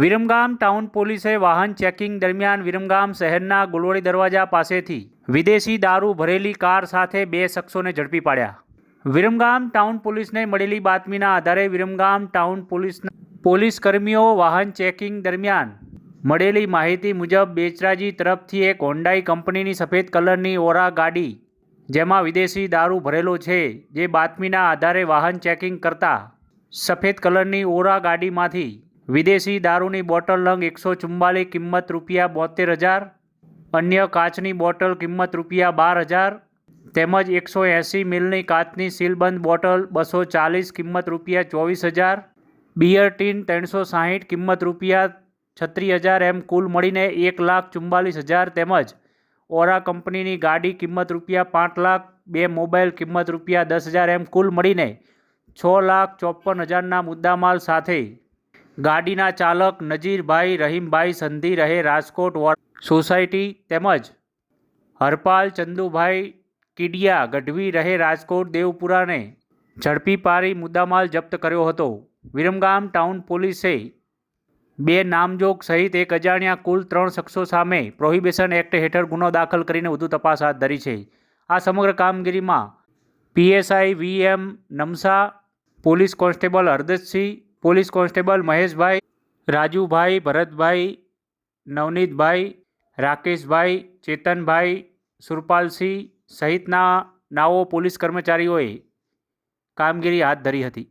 Viramgam town પોલીસે વાહન checking દરમિયાન વિરમગામ શહેરના ગુલવડી દરવાજા પાસેથી વિદેશી દારૂ ભરેલી કાર સાથે બે શખ્સોને ઝડપી પાડ્યા. વિરમગામ ટાઉન પોલીસને મળેલી બાતમીના આધારે વિરમગામ ટાઉન પોલીસના પોલીસ કર્મીઓ વાહન ચેકિંગ દરમિયાન મળેલી માહિતી મુજબ બેચરાજી તરફથી એક હોન્ડાઈ કંપનીની સફેદ કલરની ઓરા ગાડી, જેમાં વિદેશી દારૂ ભરેલો છે, જે બાતમીના આધારે વાહન ચેકિંગ કરતા સફેદ કલરની ઓરા ગાડીમાંથી વિદેશી દારૂની બોટલ નંગ એકસો ચુમ્માલીસ કિંમત રૂપિયા બોતેર હજાર, અન્ય કાચની બોટલ કિંમત રૂપિયા બાર હજાર, તેમજ એકસો એંસી મિલની કાચની સીલબંધ બોટલ બસો ચાલીસ કિંમત રૂપિયા ચોવીસ હજાર, બિયર ટીન ત્રણસો સાહીઠ કિંમત રૂપિયા છત્રીસ હજાર એમ કુલ મળીને એક લાખ ચુમ્માલીસ હજાર, તેમજ ઓરા કંપનીની ગાડી કિંમત રૂપિયા પાંચ લાખ, બે મોબાઈલ કિંમત રૂપિયા દસ હજાર એમ કુલ મળીને છ લાખ ચોપન હજારના મુદ્દામાલ સાથે ગાડીના ચાલક નજીરભાઈ રહીમભાઈ સંધી રહે રાજકોટ વોર્ડ સોસાયટી તેમજ હરપાલ ચંદુભાઈ કીડિયા ગઢવી રહે રાજકોટ દેવપુરાને ઝડપી પારી મુદ્દામાલ જપ્ત કર્યો હતો. વિરમગામ ટાઉન પોલીસે બે નામજોગ સહિત એક અજાણ્યા કુલ ત્રણ શખ્સો સામે પ્રોહિબિશન એક્ટ હેઠળ ગુનો દાખલ કરીને વધુ તપાસ હાથ ધરી છે. આ સમગ્ર કામગીરીમાં PSI V M નમસા, police constable Hardatsinh police constable Maheshbhai, Rajubhai, Bharatbhai, Navnitbhai, Rakeshbhai, Chetanbhai, Surpalsinh સહિતના નાઓ પોલીસ કર્મચારીઓએ કામગીરી હાથ ધરી હતી.